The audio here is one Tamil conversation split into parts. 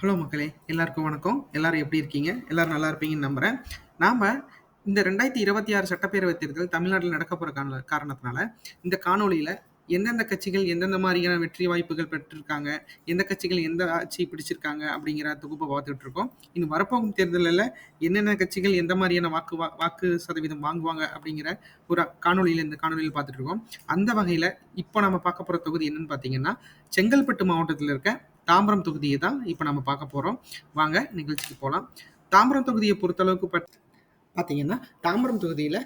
ஹலோ மக்களே! எல்லாருக்கும் வணக்கம். எல்லாரும் எப்படி இருக்கீங்க? எல்லாரும் நல்லா இருப்பீங்கன்னு நம்புறேன். நாம இந்த 2026 சட்டப்பேரவை தேர்தல் தமிழ்நாட்டில் நடக்க போற காரண காரணத்தினால, இந்த காணொலியில எந்தெந்த கட்சிகள் எந்தெந்த மாதிரியான வெற்றி வாய்ப்புகள் பெற்றிருக்காங்க, எந்த கட்சிகள் எந்த ஆட்சி பிடிச்சிருக்காங்க அப்படிங்கிற தொகுப்பை பார்த்துட்டு இருக்கோம். இன்னும் வரப்போகும் தேர்தலில் என்னென்ன கட்சிகள் எந்த மாதிரியான வாக்கு வா வாக்கு சதவீதம் வாங்குவாங்க அப்படிங்கிற ஒரு காணொலியில் இந்த காணொலியில் பார்த்துட்டு இருக்கோம். அந்த வகையில் இப்போ நம்ம பார்க்க போகிற தொகுதி என்னன்னு பார்த்தீங்கன்னா, செங்கல்பட்டு மாவட்டத்தில் இருக்க தாம்பரம் தொகுதியை தான் இப்போ நம்ம பார்க்க போகிறோம் வாங்க நிகழ்ச்சிக்கு போகலாம் தாம்பரம் தொகுதியை பொறுத்தளவுக்கு பட் பார்த்தீங்கன்னா, தாம்பரம் தொகுதியில்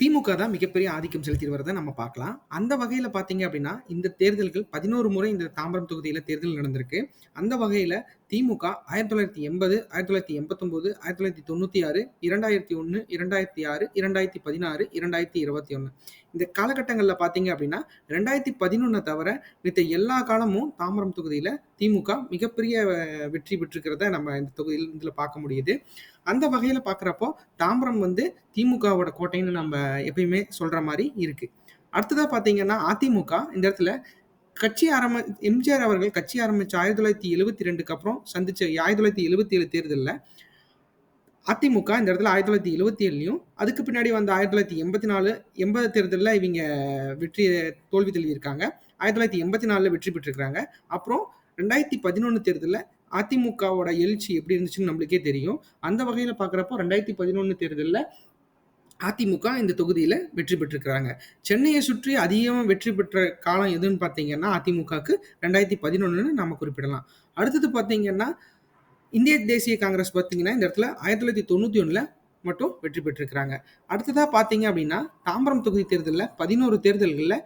திமுக தான் மிகப்பெரிய ஆதிக்கம் செலுத்தி வரத நம்ம பார்க்கலாம். அந்த வகையில் பார்த்தீங்க அப்படின்னா, இந்த தேர்தல்கள் 11 முறை இந்த தாம்பரம் தொகுதியில் தேர்தல் நடந்திருக்கு. அந்த வகையில் திமுக ஆயிரத்தி தொள்ளாயிரத்தி எண்பது ஆயிரத்தி தொள்ளாயிரத்தி எண்பத்தொம்போது ஆயிரத்தி தொள்ளாயிரத்தி தொண்ணூற்றி ஆறு இரண்டாயிரத்தி ஒன்று இரண்டாயிரத்தி ஆறு இரண்டாயிரத்தி பதினாறு இரண்டாயிரத்தி இருபத்தி ஒன்று இந்த காலகட்டங்களில் பார்த்தீங்க அப்படின்னா ரெண்டாயிரத்தி பதினொன்னை தவிர மித்த எல்லா காலமும் தாம்பரம் தொகுதியில் திமுக மிகப்பெரிய வெற்றி பெற்றுக்கிறத நம்ம இந்த தொகுதியில் இதில் பார்க்க முடியுது. அந்த வகையில் பார்க்குறப்போ தாம்பரம் வந்து திமுகவோட கோட்டைன்னு நம்ம எப்பயுமே சொல்கிற மாதிரி இருக்குது அடுத்ததாக பார்த்தீங்கன்னா அதிமுக இந்த இடத்துல கட்சி ஆரம்ப எம்ஜிஆர் அவர்கள் கட்சி ஆரம்பிச்ச ஆயிரத்தி தொள்ளாயிரத்தி எழுபத்தி ரெண்டுக்கு அப்புறம் சந்திச்ச ஆயிரத்தி தொள்ளாயிரத்தி எழுபத்தி ஏழு தேர்தலில் அதிமுக இந்த இடத்துல ஆயிரத்தி தொள்ளாயிரத்தி எழுபத்தி ஏழுலையும் அதுக்கு பின்னாடி வந்த ஆயிரத்தி தொள்ளாயிரத்தி எண்பத்தி நாலு எண்பது தேர்தலில் இவங்க வெற்றி தோல்வி தெளிவிருக்காங்க ஆயிரத்தி தொள்ளாயிரத்தி எண்பத்தி நாலில் வெற்றி பெற்றிருக்காங்க அப்புறம் ரெண்டாயிரத்தி பதினொன்று தேர்தலில் அதிமுகவோட எழுச்சி எப்படி இருந்துச்சுன்னு நம்மளுக்கே தெரியும். அந்த வகையில் பார்க்குறப்போ ரெண்டாயிரத்தி பதினொன்று தேர்தலில் அதிமுக இந்த தொகுதியில் வெற்றி பெற்றிருக்கிறாங்க. சென்னையை சுற்றி அதிகமாக வெற்றி பெற்ற காலம் எதுன்னு பார்த்தீங்கன்னா, அதிமுகக்கு 2011ன்னு நம்ம குறிப்பிடலாம். அடுத்தது பார்த்தீங்கன்னா, இந்திய தேசிய காங்கிரஸ் பார்த்தீங்கன்னா, இந்த இடத்துல 1991ல மட்டும் வெற்றி பெற்றிருக்கிறாங்க. அடுத்ததாக பார்த்தீங்க அப்படின்னா, தாம்பரம் தொகுதி தேர்தலில் பதினோரு தேர்தல்களில்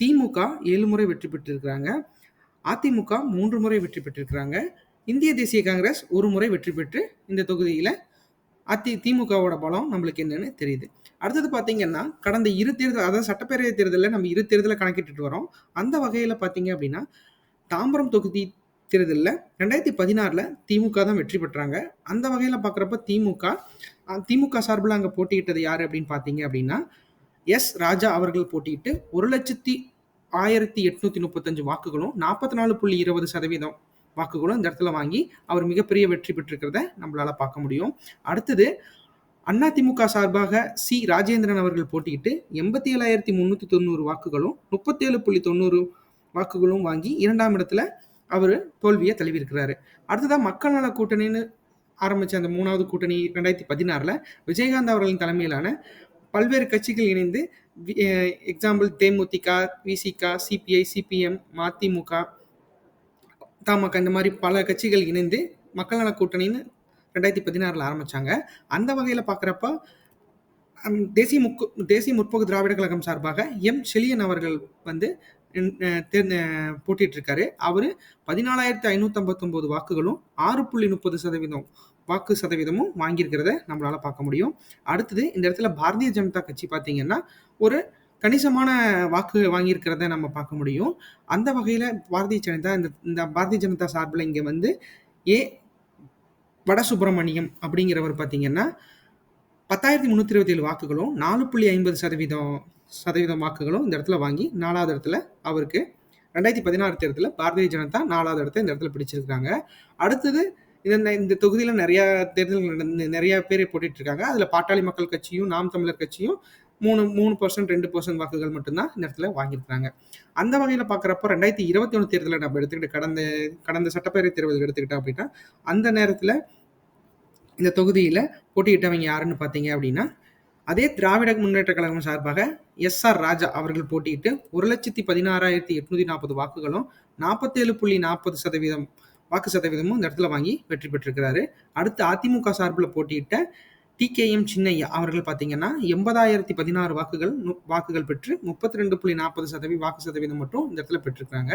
திமுக ஏழு முறை வெற்றி பெற்றிருக்கிறாங்க. அதிமுக மூன்று முறை வெற்றி பெற்றிருக்கிறாங்க. இந்திய தேசிய காங்கிரஸ் ஒரு முறை வெற்றி பெற்று இந்த தொகுதியில் அதி திமுகவோட பலம் நம்மளுக்கு என்னன்னு தெரியுது. அடுத்தது பார்த்தீங்கன்னா, கடந்த இரு தேர்தல் அதாவது சட்டப்பேரவை தேர்தலில் நம்ம இரு தேர்தலை கணக்கிட்டுட்டு வரோம். அந்த வகையில் பார்த்தீங்க அப்படின்னா, தாம்பரம் தொகுதி தேர்தலில் ரெண்டாயிரத்தி பதினாறில் திமுக தான் வெற்றி பெற்றாங்க. அந்த வகையில் பார்க்குறப்ப திமுக திமுக சார்பில் அங்கே போட்டியிட்டது யார் அப்படின்னு பார்த்தீங்க அப்படின்னா, எஸ். ராஜா அவர்கள் போட்டியிட்டு 1,1835 வாக்குகளும், 44.20% வாக்குகளும் இந்த இடத்துல வாங்கி, அவர் மிகப்பெரிய வெற்றி பெற்றிருக்கிறத நம்மளால பார்க்க முடியும். அடுத்தது அதிமுக சார்பாக சி. ராஜேந்திரன் அவர்கள் போட்டியிட்டு 87,390 வாக்குகளும், 37.90 வாக்குகளும் வாங்கி இரண்டாம் இடத்துல அவர் தோல்வியை தழுவியிருக்கிறாரு. அடுத்ததான் மக்கள் நல கூட்டணின்னு ஆரம்பிச்ச அந்த மூணாவது கூட்டணி 2016ல விஜயகாந்த் அவர்களின் தலைமையிலான பல்வேறு கட்சிகள் இணைந்து எக்ஸாம்பிள் தேமுதிக, விசிக, சிபிஐ, சிபிஎம், மதிமுக, தமாக இந்த மாதிரி பல கட்சிகள் இணைந்து மக்கள் நல கூட்டணின்னு 2016ல ஆரம்பிச்சாங்க. அந்த வகையில பார்க்குறப்ப தேசிய முக்கு தேசிய முற்போக்கு திராவிட கழகம் சார்பாக எம். செலியன் அவர்கள் வந்து போட்டிட்டு அ தேர்ந்த போட்டியிட்டிருக்காரு. அவரு 14,559 வாக்குகளும், 6.30% வாக்கு சதவீதமும் வாங்கியிருக்கிறத நம்மளால பார்க்க முடியும். அடுத்தது இந்த இடத்துல பாரதிய ஜனதா கட்சி பார்த்தீங்கன்னா, ஒரு கணிசமான வாக்கு வாங்கியிருக்கிறத நம்ம பார்க்க முடியும். அந்த வகையில் பாரதிய ஜனதா இந்த இந்த பாரதிய ஜனதா சார்பில் இங்கே வந்து ஏ. வடசுப்ரமணியம் அப்படிங்கிறவர் பார்த்தீங்கன்னா, 10,327 வாக்குகளும், 4.50% சதவீதம் சதவீதம் வாக்குகளும் இந்த இடத்துல வாங்கி நாலாவது இடத்துல அவருக்கு ரெண்டாயிரத்தி பதினாறு தேர்தலில் பாரதிய ஜனதா நாலாவது இடத்த இந்த இடத்துல பிடிச்சிருக்காங்க. அடுத்தது இந்த இந்த தொகுதியில் நிறையா தேர்தல்கள் நடந்து பேர் போட்டிட்டு இருக்காங்க. அதில் பாட்டாளி மக்கள் கட்சியும், நாம் தமிழர் கட்சியும் 3 3% 2% வாக்குகள் மட்டும்தான் இந்த இடத்துல வாங்கியிருக்காங்க. அந்த வகையில பார்க்குறப்போ 2021 தேர்தல நம்ம எடுத்துக்கிட்டு கடந்த கடந்த சட்டப்பேரவை தேர்தல் எடுத்துக்கிட்டோம் அப்படின்னா, அந்த நேரத்தில் இந்த தொகுதியில் போட்டியிட்டவங்க யாருன்னு பார்த்தீங்க அப்படின்னா, அதே திராவிட முன்னேற்ற கழகம் சார்பாக எஸ். ஆர். ராஜா அவர்கள் போட்டியிட்டு 1,16,840 வாக்குகளும், 47.40% வாக்கு சதவீதமும் இந்த இடத்துல வாங்கி வெற்றி பெற்றிருக்கிறாரு. அடுத்து அதிமுக சார்பில் போட்டியிட்ட டி.கே.எம். சின்னையா அவர்கள் பார்த்தீங்கன்னா, 80,016 வாக்குகள் நு வாக்குகள் பெற்று 32.40% வாக்கு சதவீதம் மட்டும் இந்த இடத்துல பெற்றிருக்காங்க.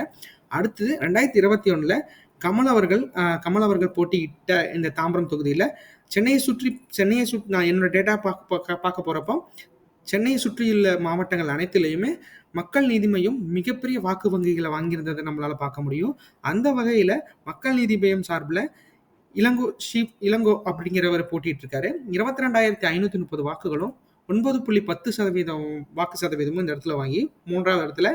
அடுத்தது 2021ல கமல் அவர்கள் கமல் அவர்கள் போட்டியிட்ட இந்த தாம்பரம் தொகுதியில சென்னையை சுற்றி சென்னையை சுற்றி நான் என்னோட டேட்டா பார்க்க பார்க்க போறப்போ, சென்னையை சுற்றியுள்ள மாவட்டங்கள் அனைத்துலேயுமே மக்கள் நீதி மையம் மிகப்பெரிய வாக்கு வங்கிகளை வாங்கியிருந்ததை நம்மளால பார்க்க முடியும். அந்த வகையில மக்கள் நீதி மையம் சார்பில் இளங்கோ ஷீப் இளங்கோ அப்படிங்கிறவர் போட்டியிட்டிருக்காரு. 22,530 வாக்குகளும், 9.10% வாக்கு சதவீதமும் இந்த இடத்துல வாங்கி மூன்றாவது இடத்துல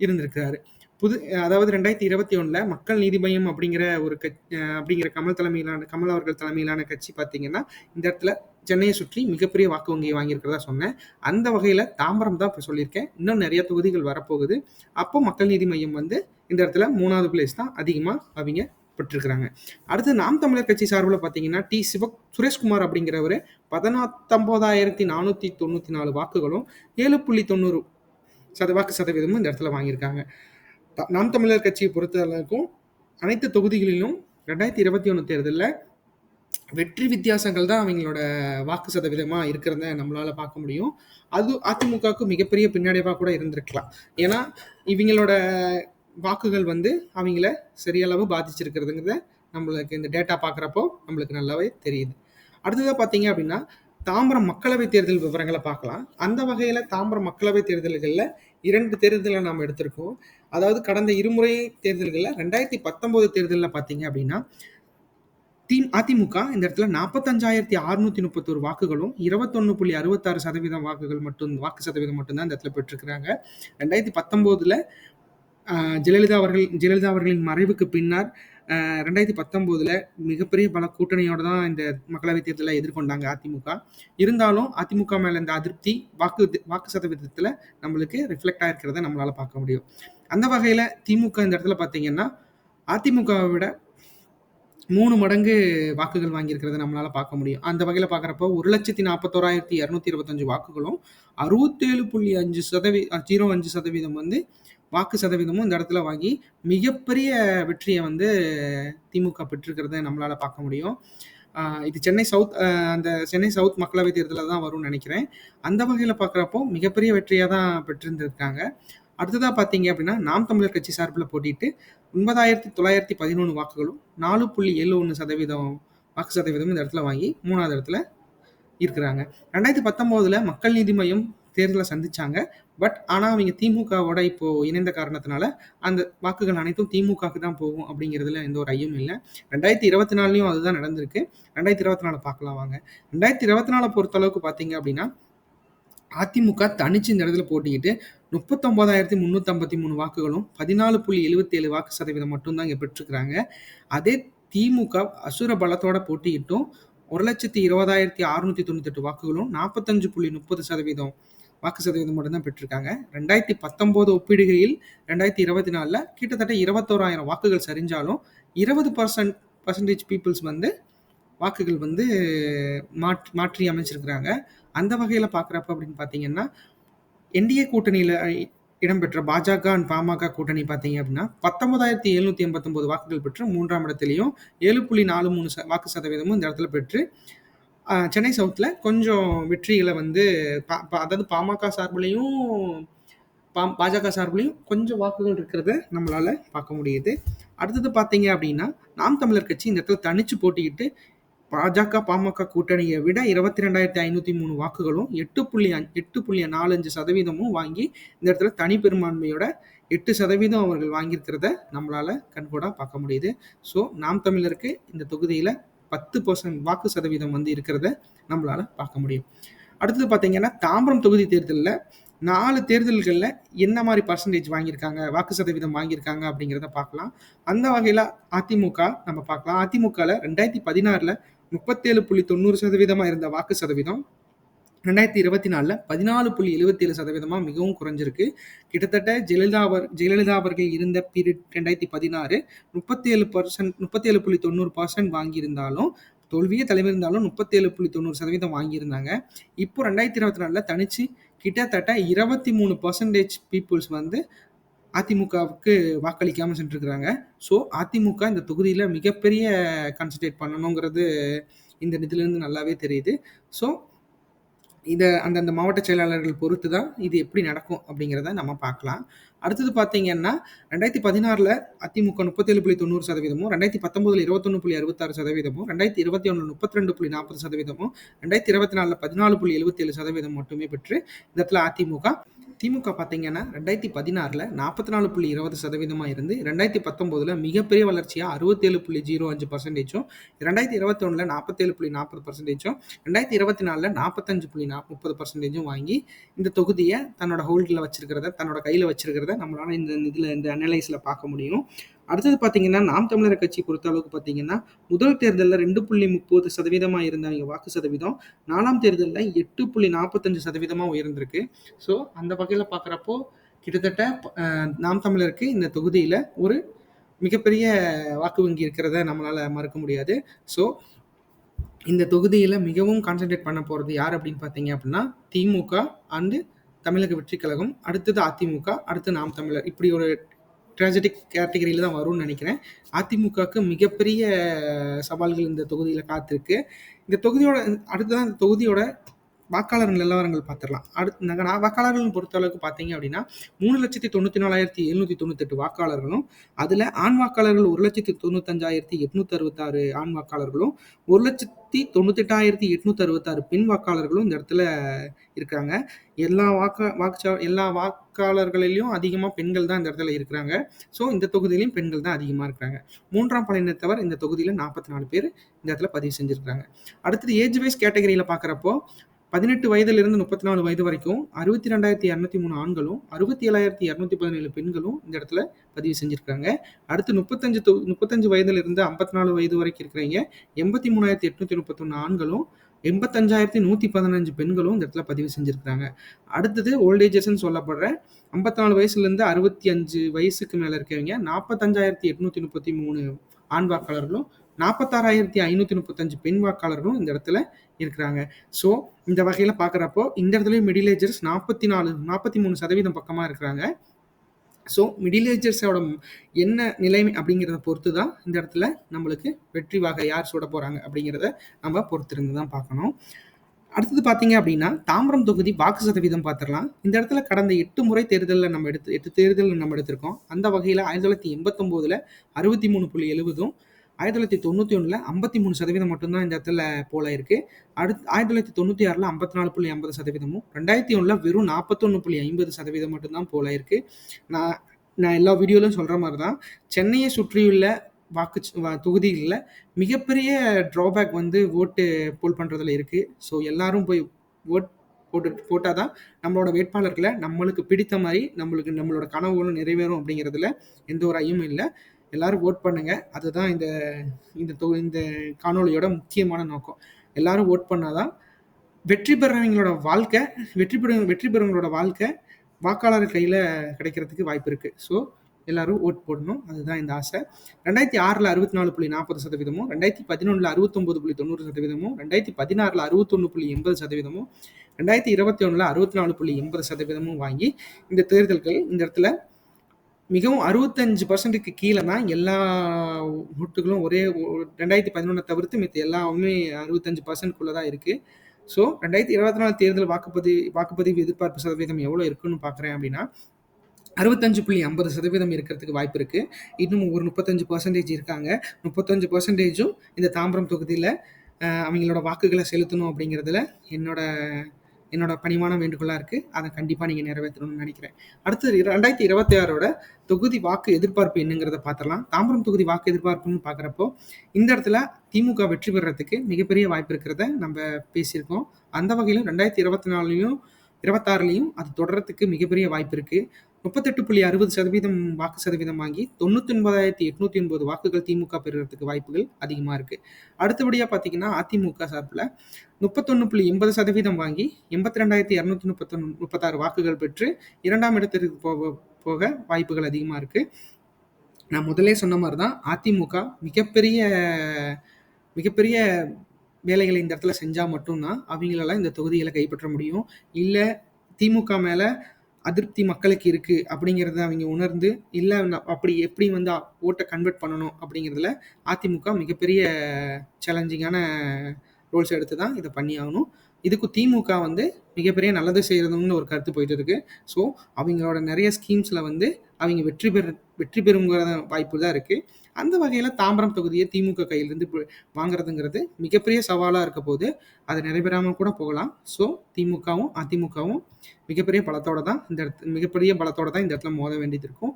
இருந்திருக்கிறாரு. புது அதாவது ரெண்டாயிரத்தி இருபத்தி ஒன்றில் மக்கள் நீதி மையம் அப்படிங்கிற ஒரு கட்சி அப்படிங்கிற கமல் தலைமையிலான கமல் அவர்கள் தலைமையிலான கட்சி பார்த்தீங்கன்னா இந்த இடத்துல சென்னையை சுற்றி மிகப்பெரிய வாக்கு வங்கியை வாங்கியிருக்கிறதா சொன்னேன் அந்த வகையில் தாம்பரம் தான் இப்போ சொல்லியிருக்கேன் இன்னும் நிறைய தொகுதிகள் வரப்போகுது அப்போ மக்கள் நீதி மையம் வந்து இந்த இடத்துல மூணாவது பிளேஸ் தான் அதிகமாக அவங்க பெற்றிருக்கிறாங்க. அடுத்து நாம் தமிழர் கட்சி சார்பில் பார்த்தீங்கன்னா டி சிவ சுரேஷ்குமார் அப்படிங்கிறவர் பதினாத்தொம்போதாயிரத்தி நானூற்றி தொண்ணூற்றி நாலு வாக்குகளும் ஏழு புள்ளி தொண்ணூறு சத வாக்கு சதவீதமும் இந்த இடத்துல வாங்கியிருக்காங்க. த- நாம் தமிழர் கட்சியை பொறுத்த அளவுக்கும் அனைத்து தொகுதிகளிலும் ரெண்டாயிரத்தி இருபத்தி ஒன்று தேர்தலில் வெற்றி வித்தியாசங்கள் தான் அவங்களோட வாக்கு சதவீதமாக இருக்கிறத நம்மளால் பார்க்க முடியும். அது அதிமுகவுக்கு மிகப்பெரிய பின்னடைவாக கூட இருந்திருக்கலாம். ஏன்னா இவங்களோட வாக்குகள் வந்து அவங்கள சரியளவு பாதிச்சிருக்கிறதுங்கிறத நம்மளுக்கு இந்த டேட்டா பார்க்குறப்போ நம்மளுக்கு நல்லாவே தெரியுது. அடுத்ததாக பார்த்தீங்க அப்படின்னா தாம்பரம் மக்களவை தேர்தல் விவரங்களை பார்க்கலாம். அந்த வகையில் தாம்பரம் மக்களவை தேர்தல்களில் இரண்டு தேர்தலை நாம் எடுத்திருக்கோம். அதாவது கடந்த இருமுறை தேர்தல்களில் ரெண்டாயிரத்தி பத்தொம்போது தேர்தலில் பார்த்தீங்க அப்படின்னா தி அதிமுக இந்த இடத்துல நாற்பத்தஞ்சாயிரத்தி அறுநூத்தி முப்பத்தொரு வாக்குகளும் இருபத்தொன்னு புள்ளி அறுபத்தாறு சதவீதம் வாக்குகள் மட்டும் வாக்கு சதவீதம் மட்டும்தான் இந்த இடத்துல பெற்றிருக்கிறாங்க. ரெண்டாயிரத்தி பத்தொம்போதில் ஜெயலலிதா அவர்கள் ஜெயலலிதா அவர்களின் மறைவுக்கு பின்னர் ரெண்டாயிரத்தி பத்தொம்போதில் மிகப்பெரிய பல கூட்டணியோடு தான் இந்த மக்களவைத் தேர்தலை எதிர்கொண்டாங்க அதிமுக. இருந்தாலும் அதிமுக மேலே இந்த அதிருப்தி வாக்கு வாக்கு சதவீதத்தில் நம்மளுக்கு ரிஃப்ளெக்ட் ஆகிருக்கிறத நம்மளால் பார்க்க முடியும். அந்த வகையில் திமுக இந்த இடத்துல பார்த்தீங்கன்னா அதிமுகவை விட மூணு மடங்கு வாக்குகள் வாங்கியிருக்கிறத நம்மளால் பார்க்க முடியும். அந்த வகையில் பார்க்குறப்போ ஒரு லட்சத்தி நாற்பத்தோராயிரத்தி இரநூத்தி இருபத்தஞ்சு வாக்குகளும் அறுபத்தேழு புள்ளி அஞ்சு சதவீ ஜீரோ அஞ்சு சதவீதம் வந்து வாக்கு சதவீதமும் இந்த இடத்துல வாங்கி மிகப்பெரிய வெற்றியை வந்து திமுக பெற்றிருக்கிறத நம்மளால பார்க்க முடியும். இது சென்னை சவுத் அந்த சென்னை சவுத் மக்களவை தேர்தலில் தான் வரும்னு நினைக்கிறேன். அந்த வகையில் பார்க்குறப்போ மிகப்பெரிய வெற்றியாக தான் பெற்றிருந்திருக்காங்க. அடுத்ததாக பார்த்தீங்க அப்படின்னா நாம் தமிழர் கட்சி சார்பில் போட்டிட்டு ஒன்பதாயிரத்தி தொள்ளாயிரத்தி பதினொன்று வாக்குகளும் நாலு புள்ளி ஏழு ஒன்று சதவீதம் வாக்கு சதவீதம் இந்த இடத்துல வாங்கி மூணாவது இடத்துல இருக்கிறாங்க. ரெண்டாயிரத்தி பத்தொம்போதில் மக்கள் நீதி மையம் தேர்தலை சந்திச்சாங்க. பட் ஆனால் அவங்க திமுகவோட இப்போ இணைந்த காரணத்தினால அந்த வாக்குகள் அனைத்தும் திமுகவுக்கு தான் போகும் அப்படிங்கிறதுல எந்த ஒரு ஐயமும் இல்லை. ரெண்டாயிரத்தி இருபத்தி நாலுலையும் அதுதான் நடந்திருக்கு. ரெண்டாயிரத்தி இருபத்தி நாலு பார்க்கலாம் வாங்க. ரெண்டாயிரத்தி இருபத்தி நாலு பொறுத்தளவுக்கு பார்த்தீங்க அப்படின்னா அதிமுக தனிச்சு இந்த இடத்துல போட்டிக்கிட்டு முப்பத்தொம்பதாயிரத்தி முந்நூற்றம்பத்தி மூணு வாக்குகளும் பதினாலு புள்ளி எழுபத்தி ஏழு வாக்கு சதவீதம் மட்டும்தான் இங்கே பெற்றுக்கிறாங்க அதே திமுக அசுர பலத்தோட போட்டியிட்டும் ஒரு லட்சத்தி இருபதாயிரத்தி அறுநூத்தி தொண்ணூத்தெட்டு வாக்குகளும் நாற்பத்தஞ்சு புள்ளி முப்பது சதவீதம் வாக்கு சதவீதம் மட்டும்தான் பெற்றிருக்காங்க. ரெண்டாயிரத்தி பத்தொம்போது ஒப்பிடுகையில் ரெண்டாயிரத்தி இருபத்தி நாலில் கிட்டத்தட்ட இருபத்தோராயிரம் வாக்குகள் சரிஞ்சாலும் இருபது பர்சன்ட் பர்சன்டேஜ் பீப்புள்ஸ் வந்து வாக்குகள் வந்து மாற்றி மாற்றி அமைச்சிருக்கிறாங்க. அந்த வகையில் பார்க்குறப்ப அப்படின்னு பார்த்தீங்கன்னா என்டிஏ கூட்டணியில் இடம்பெற்ற பாஜக அண்ட் பாமக கூட்டணி பார்த்தீங்க அப்படின்னா பத்தொன்பதாயிரத்தி எழுநூற்றி எண்பத்தொம்போது வாக்குகள் பெற்று மூன்றாம் இடத்துலையும் ஏழு புள்ளி நாலு மூணு ச வாக்கு சதவீதமும் இந்த இடத்துல பெற்று சென்னை சவுத்தில் கொஞ்சம் வெற்றிகளை வந்து பா பா- அதாவது பாமக சார்புலேயும் பா பாஜக சார்புலேயும் கொஞ்சம் வாக்குகள் இருக்கிறத நம்மளால் பார்க்க முடியுது. அடுத்தது பார்த்தீங்க அப்படின்னா நாம் தமிழர் கட்சி இந்த இடத்துல தனிச்சு போட்டிக்கிட்டு பாஜக பாமக கூட்டணியை விட இருபத்தி ரெண்டாயிரத்தி ஐநூற்றி மூணு வாக்குகளும் எட்டு புள்ளி அஞ்சு எட்டு புள்ளி நாலஞ்சு சதவீதமும் வாங்கி இந்த இடத்துல தனி பெரும்பான்மையோட எட்டு சதவீதம் அவர்கள் வாங்கியிருக்கிறத நம்மளால் கண்கூடாக பார்க்க முடியுது. ஸோ நாம் தமிழருக்கு இந்த தொகுதியில் பத்து பர்சன்ட் வாக்கு சதவீதம் வந்து இருக்கிறத நம்மளால பார்க்க முடியும். அடுத்தது பார்த்தீங்கன்னா தாம்பரம் தொகுதி தேர்தலில் நாலு தேர்தல்களில் என்ன மாதிரி பர்சன்டேஜ் வாங்கியிருக்காங்க வாக்கு சதவீதம் வாங்கியிருக்காங்க அப்படிங்கிறத பார்க்கலாம். அந்த வகையில் அதிமுக நம்ம பார்க்கலாம். அதிமுகவில் ரெண்டாயிரத்தி பதினாறில் முப்பத்தேழு புள்ளி தொண்ணூறு சதவீதமாக இருந்த வாக்கு சதவீதம் ரெண்டாயிரத்தி இருபத்தி நாலில் பதினாலு புள்ளி எழுபத்தேழு சதவீதமாக மிகவும் குறைஞ்சிருக்கு. கிட்டத்தட்ட ஜெயலலிதா அவர் ஜெயலலிதா அவர்கள் இருந்த பீரியட் ரெண்டாயிரத்தி பதினாறு முப்பத்தேழு பர்சன்ட் முப்பத்தேழு புள்ளி தொண்ணூறு பர்சன்ட் வாங்கியிருந்தாலும் தோல்வியே தலைவரிருந்தாலும் முப்பத்தேழு புள்ளி தொண்ணூறு சதவீதம் வாங்கியிருந்தாங்க. இப்போ ரெண்டாயிரத்தி இருபத்தி நாலில் தனிச்சு கிட்டத்தட்ட இருபத்தி மூணு பர்சன்டேஜ் பீப்புள்ஸ் வந்து அதிமுகவுக்கு வாக்களிக்காமல் சென்றிருக்கிறாங்க. ஸோ அதிமுக இந்த தொகுதியில் மிகப்பெரிய கான்சன்ட்ரேட் பண்ணணுங்கிறது இந்த இதிலிருந்து நல்லாவே தெரியுது. ஸோ இதை அந்தந்த மாவட்ட செயலாளர்கள் பொறுத்து தான் இது எப்படி நடக்கும் அப்படிங்கிறத நம்ம பார்க்கலாம். அடுத்தது பார்த்தீங்கன்னா ரெண்டாயிரத்தி பதினாறில் அதிமுக முப்பத்தேழு புள்ளி தொண்ணூறு சதவீதமும் ரெண்டாயிரத்தி பத்தொம்போதில் இருபத்தொன்று புள்ளி அறுபத்தாறு சதவீதமும் ரெண்டாயிரத்தி இருபத்தி ஒன்று முப்பத்தி ரெண்டு புள்ளி நாற்பது சதவீதமும் ரெண்டாயிரத்தி இருபத்தி நாலில் பதினாலு புள்ளி எழுபத்தேழு சதவீதம் மட்டுமே பெற்று இந்த இடத்துல அதிமுக திமுக பார்த்தீங்கன்னா ரெண்டாயிரத்தி பதினாறில் நாற்பத்தி நாலு புள்ளி இருபது சதவீதமாக இருந்து ரெண்டாயிரத்தி பத்தொம்போதில் மிகப்பெரிய வளர்ச்சியாக அறுபத்தேழு புள்ளி ஜீரோ அஞ்சு பர்சன்டேஜும் ரெண்டாயிரத்தி இருபத்தி ஒன்றில் நாற்பத்தேழு புள்ளி நாற்பது பர்சன்டேஜும் ரெண்டாயிரத்தி இருபத்தி நாலில் நாற்பத்தஞ்சு புள்ளி நா முப்பது பர்சன்டேஜும் வாங்கி இந்த தொகுதியை தன்னோட ஹோல்டில் வச்சிருக்கிறத தன்னோட கையில் வச்சிருக்கிறத நம்மளால இந்த இதில் இந்த அனலைஸில் பார்க்க முடியும். அடுத்தது பார்த்தீங்கன்னா, நாம் தமிழர் கட்சி பொறுத்த அளவுக்கு பார்த்தீங்கன்னா, முதல் தேர்தல்ல 2.30% இருந்த இருந்தவங்க வாக்கு சதவீதம் நாலாம் தேர்தலில் எட்டு புள்ளி நாற்பத்தஞ்சு சதவீதமாக உயர்ந்திருக்கு. ஸோ அந்த வகையில் பார்க்குறப்போ கிட்டத்தட்ட நாம் தமிழருக்கு இந்த தொகுதியில் ஒரு மிகப்பெரிய வாக்கு வங்கி இருக்கிறத நம்மளால் மறுக்க முடியாது. ஸோ இந்த தொகுதியில் மிகவும் கான்சன்ட்ரேட் பண்ண போகிறது யார் அப்படின்னு பார்த்தீங்க அப்படின்னா, திமுக அண்டு தமிழக வெற்றி கழகம், அடுத்தது அதிமுக, அடுத்து நாம் தமிழர். இப்படி ஒரு ட்ராஜடிக் கேட்டகரியில் தான் வரும்னு நினைக்கிறேன். அதிமுகவுக்கு மிகப்பெரிய சவால்கள் இந்த தொகுதியில் காத்திருக்கு. இந்த தொகுதியோட அடுத்ததான் இந்த தொகுதியோட வாக்காளர் நிலவரங்கள் பார்த்துடலாம். அடுத் நான் வாக்காளர்கள் பொறுத்த அளவுக்கு பார்த்தீங்க அப்படின்னா, 3,94,798 வாக்காளர்களும், அதில் ஆண் வாக்காளர்கள் 1,95,866 ஆண் வாக்காளர்களும், 1,98,866 பெண் வாக்காளர்களும் இந்த இடத்துல இருக்காங்க. எல்லா வாக்கா வாக்குச்சா எல்லா வாக்காளர்களிலையும் அதிகமாக பெண்கள் தான் இந்த இடத்துல இருக்கிறாங்க. ஸோ இந்த தொகுதியிலையும் பெண்கள் தான் அதிகமாக இருக்கிறாங்க. மூன்றாம் பாலினத்தவர் இந்த தொகுதியில் நாற்பத்தி நாலு பேர் இந்த இடத்துல பதிவு செஞ்சுருக்காங்க அடுத்தது ஏஜ் வைஸ் கேட்டகரியில் பார்க்குறப்போ பதினெட்டு வயதிலிருந்து முப்பத்தி நாலு வயது வரைக்கும் அறுபத்தி ரெண்டாயிரத்தி இரநூத்தி மூணு ஆண்களும் அறுபத்தி ஏழாயிரத்தி இரநூத்தி பதினேழு பெண்களும் இந்த இடத்துல பதிவு செஞ்சுருக்காங்க. அடுத்து முப்பத்தஞ்சு தொ முப்பத்தஞ்சு வயதிலிருந்து ஐம்பத்தி நாலு வயது வரைக்கும் இருக்கிறவங்க எண்பத்தி மூணாயிரத்தி எட்நூத்தி முப்பத்தொன்னு ஆண்களும் எண்பத்தஞ்சாயிரத்தி நூற்றி பதினஞ்சு பெண்களும் இந்த இடத்துல பதிவு செஞ்சுருக்காங்க அடுத்தது ஓல்டேஜஸ்ன்னு சொல்லப்படுற ஐம்பத்தி நாலு வயசுலேருந்து அறுபத்தி அஞ்சு வயசுக்கு மேலே இருக்கவங்க நாற்பத்தஞ்சாயிரத்தி எட்நூற்றி முப்பத்தி மூணு ஆண் வாக்காளர்களும் 46,535 பெண் வாக்காளர்களும் இந்த இடத்துல இருக்கிறாங்க. ஸோ இந்த வகையில பார்க்குறப்போ இந்த இடத்துலயும் மிடில் ஏஜர்ஸ் 44 43% பக்கமா இருக்கிறாங்க. ஸோ மிடில் ஏஜர்ஸோட என்ன நிலைமை அப்படிங்கிறத பொறுத்து தான் இந்த இடத்துல நம்மளுக்கு வெற்றி வகை யார் சூடப் போறாங்க அப்படிங்கிறத நம்ம பொறுத்திருந்து தான் பார்க்கணும். அடுத்தது பார்த்தீங்க அப்படின்னா, தாம்பரம் தொகுதி வாக்கு சதவீதம் பார்த்துடலாம் இந்த இடத்துல கடந்த எட்டு முறை தேர்தலில் நம்ம எடுத்து எட்டு தேர்தல் நம்ம எடுத்திருக்கோம். அந்த வகையில் ஆயிரத்தி தொள்ளாயிரத்தி எண்பத்தொம்போதில் அறுபத்தி மூணு புள்ளி எழுபதும் ஆயிரத்தி தொள்ளாயிரத்தி தொண்ணூற்றி ஒன்றில் ஐம்பத்தி மூணு சதவீதம் மட்டும்தான் இந்த இடத்துல போல இருக்குது அடுத்து ஆயிரத்தி தொள்ளாயிரத்தி தொண்ணூற்றி ஆறில் ஐம்பத்தி நாலு புள்ளி ஐம்பது சதவீதமும் ரெண்டாயிரத்தி ஒன்றில் வெறும் நாற்பத்தொன்னு புள்ளி ஐம்பது சதவீதம் மட்டும்தான் போல இருக்குது நான் நான் எல்லா வீடியோலையும் சொல்கிற மாதிரி தான் சென்னையை சுற்றியுள்ள வாக்கு தொகுதிகளில் மிகப்பெரிய ட்ராபேக் வந்து ஓட்டு போல் பண்ணுறதுல இருக்குது ஸோ எல்லாரும் போய் ஓட் போட்டு போட்டால் தான் நம்மளோட வேட்பாளர்களை நம்மளுக்கு பிடித்த மாதிரி நம்மளுக்கு நம்மளோட கனவுகளும் நிறைவேறும் அப்படிங்கிறதுல எந்த ஒரு ஐயமும் இல்லை. எல்லாரும் ஓட் பண்ணுங்க. அதுதான் இந்த இந்த தொ இந்த காணொலியோட முக்கியமான நோக்கம். எல்லாரும் ஓட் பண்ணாதான் வெற்றி பெறவங்களோட வாழ்க்கை வெற்றி பெற வெற்றி பெறவங்களோட வாழ்க்கை வாக்காளர் கையில் கிடைக்கிறதுக்கு வாய்ப்பு இருக்குது ஸோ எல்லாரும் ஓட் போடணும். அதுதான் இந்த ஆசை. ரெண்டாயிரத்தி ஆறில் அறுபத்தி நாலு புள்ளி நாற்பது சதவீதமும் ரெண்டாயிரத்தி பதினொன்றில் அறுபத்தொம்பது புள்ளி தொண்ணூறு சதவீதமும் ரெண்டாயிரத்தி பதினாறில் அறுபத்தொன்று புள்ளி எண்பது சதவீதமும் ரெண்டாயிரத்தி இருபத்தி ஒன்றில் அறுபத்தி நாலு புள்ளி எண்பது சதவீதமும் வாங்கி இந்த தேர்தல்கள் இந்த இடத்துல மிகவும் அறுபத்தஞ்சு பர்சன்ட்டுக்கு கீழே தான் எல்லா ஓட்டுகளும் ஒரே ரெண்டாயிரத்தி பதினொன்றை தவிர்த்து மித்த எல்லாமே அறுபத்தஞ்சு பர்சன்ட்குள்ளே தான் இருக்குது ஸோ ரெண்டாயிரத்தி இருபத்தி நாலு தேர்தல் வாக்குப்பதிவு வாக்குப்பதிவு எதிர்பார்ப்பு சதவீதம் எவ்வளோ இருக்குன்னு பார்க்குறேன் அப்படின்னா அறுபத்தஞ்சு புள்ளி ஐம்பது சதவீதம் இருக்கிறதுக்கு வாய்ப்பு இருக்குது இன்னும் ஒரு முப்பத்தஞ்சு பர்சன்டேஜ் இருக்காங்க. முப்பத்தஞ்சு பர்சன்டேஜும் இந்த தாம்பரம் தொகுதியில் அவங்களோட வாக்குகளை செலுத்தணும் அப்படிங்கிறதுல என்னோட என்னோட பணிவான வேண்டுகோளாக இருக்குது அதை கண்டிப்பாக நீங்கள் நிறைவேத்தணும்னு நினைக்கிறேன். அடுத்தது 2026ஓட தொகுதி வாக்கு எதிர்பார்ப்பு என்னங்கிறத பார்த்துடலாம் தாம்பரம் தொகுதி வாக்கு எதிர்பார்ப்புன்னு பார்க்குறப்போ, இந்த இடத்துல திமுக வெற்றி பெறத்துக்கு மிகப்பெரிய வாய்ப்பு இருக்கிறத நம்ம பேசியிருக்கோம். அந்த வகையிலும் ரெண்டாயிரத்தி இருபத்தி நாலுலையும் இருபத்தாறுலையும் அது தொடர்றதுக்கு மிகப்பெரிய வாய்ப்பு இருக்குது முப்பத்தெட்டு புள்ளி அறுபது சதவீதம் வாக்கு சதவீதம் வாங்கி தொண்ணூத்தி ஒன்பதாயிரத்தி எட்நூத்தி ஒன்பது வாக்குகள் திமுக பெறுறதுக்கு வாய்ப்புகள் அதிகமாக இருக்கு. அடுத்தபடியாக பார்த்தீங்கன்னா அதிமுக சார்பில் முப்பத்தொன்னு புள்ளி எண்பது சதவீதம் வாங்கி எண்பத்தி ரெண்டாயிரத்தி இரநூத்தி முப்பத்தொன்னு முப்பத்தாறு வாக்குகள் பெற்று இரண்டாம் இடத்திற்கு போக போக வாய்ப்புகள் அதிகமாக இருக்கு. நான் முதலே சொன்ன மாதிரி தான் அதிமுக மிகப்பெரிய மிகப்பெரிய வேலைகளை இந்த இடத்துல செஞ்சால் மட்டும்தான் அவங்களெல்லாம் இந்த தொகுதிகளை கைப்பற்ற முடியும். இல்லை திமுக மேலே அதிருப்தி மக்களுக்கு இருக்கு அப்படிங்கிறத அவங்க உணர்ந்து, இல்லை அப்படி எப்படி வந்து ஓட்டை கன்வெர்ட் பண்ணணும் அப்படிங்கிறதுல அதிமுக மிகப்பெரிய சேலஞ்சிங்கான ரோல்ஸ் எடுத்து தான் இத பண்ணியாகணும். இதுக்கு திமுக வந்து மிகப்பெரிய நல்லது செய்கிறதுன்னு ஒரு கருத்து போயிட்டு இருக்கு. ஸோ அவங்களோட நிறைய ஸ்கீம்ஸ்ல வந்து அவங்க வெற்றி பெற வெற்றி பெறுங்கிற வாய்ப்பு தான் இருக்கு. அந்த வகையில் தாம்பரம் தொகுதியை திமுக கையிலிருந்து வாங்குறதுங்கிறது மிகப்பெரிய சவாலாக இருக்க போது அது நிறைவேறாமல் கூட போகலாம். ஸோ திமுகவும் அதிமுகவும் மிகப்பெரிய பலத்தோட தான் இந்த இடத்து மிகப்பெரிய பலத்தோட தான் இந்த இடத்துல மோத வேண்டியது இருக்கும்.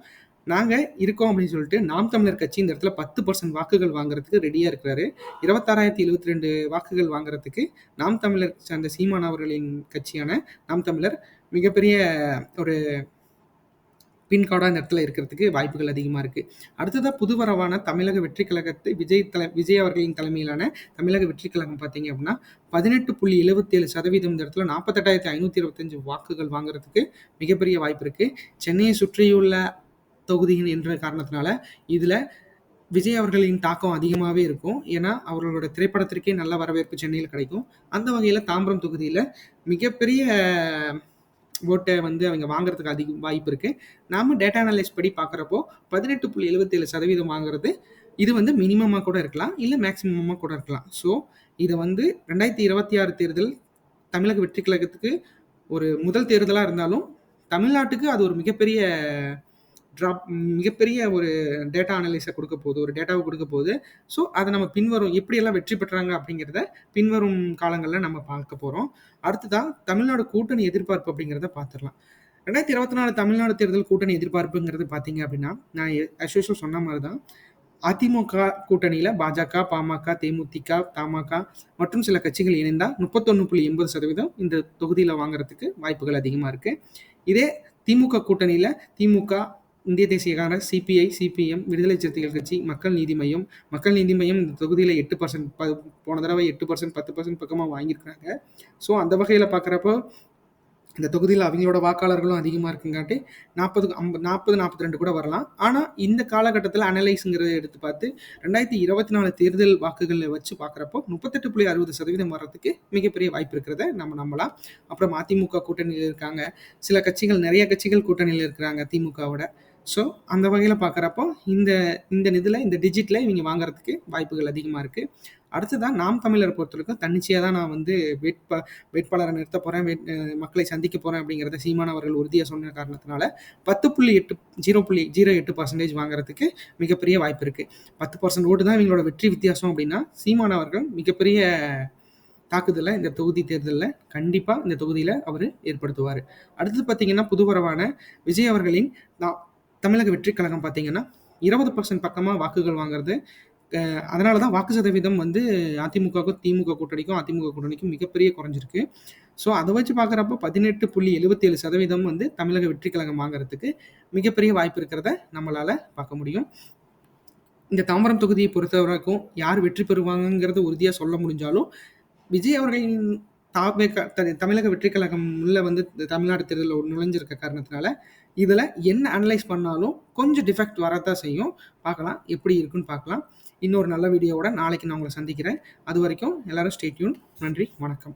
நாங்கள் இருக்கோம் அப்படின்னு சொல்லிட்டு நாம் தமிழர் கட்சி இந்த இடத்துல பத்து பர்சன்ட் வாக்குகள் வாங்குறதுக்கு ரெடியாக இருக்கிறாரு. இருபத்தாறாயிரத்தி எழுபத்தி ரெண்டு வாக்குகள் வாங்குறதுக்கு நாம் தமிழர் சார்ந்த சீமான் அவர்களின் கட்சியான நாம் தமிழர் மிகப்பெரிய ஒரு பின்காடாக இந்த இடத்துல இருக்கிறதுக்கு வாய்ப்புகள் அதிகமாக இருக்குது அடுத்ததாக புதுவரவான தமிழக வெற்றி கழகத்தை விஜய் தலை விஜய் அவர்களின் தலைமையிலான தமிழக வெற்றி கழகம் பார்த்தீங்க அப்படின்னா பதினெட்டு புள்ளி எழுபத்தேழு சதவீதம் இந்த இடத்துல நாற்பத்தெட்டாயிரத்தி ஐநூற்றி இருபத்தஞ்சு வாக்குகள் வாங்குறதுக்கு மிகப்பெரிய வாய்ப்பு இருக்குது சென்னையை சுற்றியுள்ள தொகுதியின் என்ற காரணத்தினால இதில் விஜய் அவர்களின் தாக்கம் அதிகமாகவே இருக்கும். ஏன்னா அவர்களோட திரைப்படத்திற்கே நல்ல வரவேற்பு சென்னையில் கிடைக்கும். அந்த வகையில் தாம்பரம் தொகுதியில் மிகப்பெரிய ஓட்டை வந்து அவங்க வாங்குறதுக்கு அதிக வாய்ப்பு இருக்குது நாம டேட்டா அனலைஸ் படி பார்க்குறப்போ பதினெட்டு புள்ளி எழுபத்தேழு சதவீதம் வாங்குறது இது வந்து மினிமமாக கூட இருக்கலாம் இல்லை மேக்ஸிமமாக கூட இருக்கலாம். ஸோ இதை வந்து ரெண்டாயிரத்தி இருபத்தி ஆறு தேர்தல் தமிழக வெற்றி கழகத்துக்கு ஒரு முதல் தேர்தலாக இருந்தாலும் தமிழ்நாட்டுக்கு அது ஒரு மிகப்பெரிய ட்ராப் மிகப்பெரிய ஒரு டேட்டா அனலைஸை கொடுக்க போகுது ஒரு டேட்டாவை கொடுக்க போகுது. ஸோ அதை நம்ம பின்வரும் எப்படியெல்லாம் வெற்றி பெற்றாங்க அப்படிங்கிறத பின்வரும் காலங்களில் நம்ம பார்க்க போகிறோம் அடுத்ததாக தமிழ்நாடு கூட்டணி எதிர்பார்ப்பு அப்படிங்கிறத பார்த்துடலாம். ரெண்டாயிரத்தி இருபத்தி நாலு தமிழ்நாடு தேர்தல் கூட்டணி எதிர்பார்ப்புங்கிறது பார்த்தீங்க அப்படின்னா நான் அஸ்யூஷுவல் சொன்ன மாதிரி தான் அதிமுக கூட்டணியில் பாஜக பாமக தேமுதிக தமாக மற்றும் சில கட்சிகள் இணைந்தால் முப்பத்தொன்று புள்ளி எண்பது சதவீதம் இந்த தொகுதியில் வாங்குறதுக்கு வாய்ப்புகள் அதிகமாக இருக்குது இதே திமுக கூட்டணியில் திமுக இந்திய தேசிய காங்கிரஸ் சிபிஐ சிபிஎம் விடுதலை சிறுத்தைகள் கட்சி மக்கள் நீதி மையம். மக்கள் நீதி மையம் இந்த தொகுதியில் எட்டு பர்சன்ட் போன தடவை எட்டு பர்சன்ட் பத்து பர்சன்ட் பக்கமாக வாங்கியிருக்கிறாங்க. ஸோ அந்த வகையில் பார்க்குறப்போ இந்த தொகுதியில் அவங்களோட வாக்காளர்களும் அதிகமாக இருக்குங்காட்டி நாற்பது ஐம்பது நாற்பது நாற்பத்தி ரெண்டு கூட வரலாம். ஆனால் இந்த காலகட்டத்தில் அனலைஸுங்கிறத எடுத்து பார்த்து ரெண்டாயிரத்தி இருபத்தி நாலு தேர்தல் வாக்குகளை வச்சு பார்க்குறப்போ முப்பத்தெட்டு புள்ளி அறுபது சதவீதம் வர்றதுக்கு மிகப்பெரிய வாய்ப்பு இருக்கிறத நம்ம நம்பலாம். அப்புறம் அதிமுக கூட்டணியில் இருக்காங்க. சில கட்சிகள் நிறைய கட்சிகள் கூட்டணியில் இருக்கிறாங்க திமுகவோட. ஸோ அந்த வகையில் பார்க்குறப்போ இந்த இந்த இதில் இந்த டிஜிட்டில் இவங்க வாங்குறதுக்கு வாய்ப்புகள் அதிகமாக இருக்குது அடுத்ததான் நாம் தமிழரை பொறுத்தவரைக்கும் தன்னிச்சையாக தான் நான் வந்து வேட்பா வேட்பாளரை நிறுத்த போகிறேன் வேட் மக்களை சந்திக்க போகிறேன் அப்படிங்கிறத சீமான் அவர்கள் உறுதியாக சொன்ன காரணத்தினால பத்து புள்ளி எட்டு ஜீரோ புள்ளி ஜீரோ எட்டு பர்சன்டேஜ் வாங்குறதுக்கு மிகப்பெரிய வாய்ப்பு இருக்குது பத்து பர்சன்ட் ஓட்டு தான் இவங்களோட வெற்றி வித்தியாசம் அப்படின்னா சீமான் அவர்கள் மிகப்பெரிய தாக்குதலை இந்த தொகுதி தேர்தலில் கண்டிப்பாக இந்த தொகுதியில் அவர் ஏற்படுத்துவார். அடுத்து பார்த்தீங்கன்னா புதுவரவான விஜய் அவர்களின் நான் தமிழக வெற்றி கழகம் பார்த்தீங்கன்னா இருபது பர்சன்ட் பக்கமாக வாக்குகள் வாங்குறது. அஹ் அதனால தான் வாக்கு சதவீதம் வந்து அதிமுகவுக்கும் திமுக கூட்டணிக்கும் அதிமுக கூட்டணிக்கும் மிகப்பெரிய குறைஞ்சிருக்கு. ஸோ அதை வச்சு பார்க்குறப்ப பதினெட்டு புள்ளி எழுபத்தி ஏழு சதவீதம் வந்து தமிழக வெற்றி கழகம் வாங்குறதுக்கு மிகப்பெரிய வாய்ப்பு இருக்கிறத நம்மளால் பார்க்க முடியும். இந்த தாம்பரம் தொகுதியை பொறுத்த வரைக்கும் யார் வெற்றி பெறுவாங்கங்கிறது உறுதியாக சொல்ல முடிஞ்சாலும் விஜய் அவர்களின் தாபே தமிழக வெற்றி கழகம் உள்ள வந்து தமிழ்நாடு தேர்தலில் நுழைஞ்சிருக்க காரணத்தினால இதில் என்ன அனலைஸ் பண்ணாலும் கொஞ்சம் டிஃபெக்ட் வரத்தான் செய்யும். பார்க்கலாம் எப்படி இருக்குன்னு பார்க்கலாம். இன்னொரு நல்ல வீடியோவோட நாளைக்கு நான் உங்களை சந்திக்கிறேன். அது வரைக்கும் எல்லாரும் ஸ்டேட்யூன் நன்றி வணக்கம்.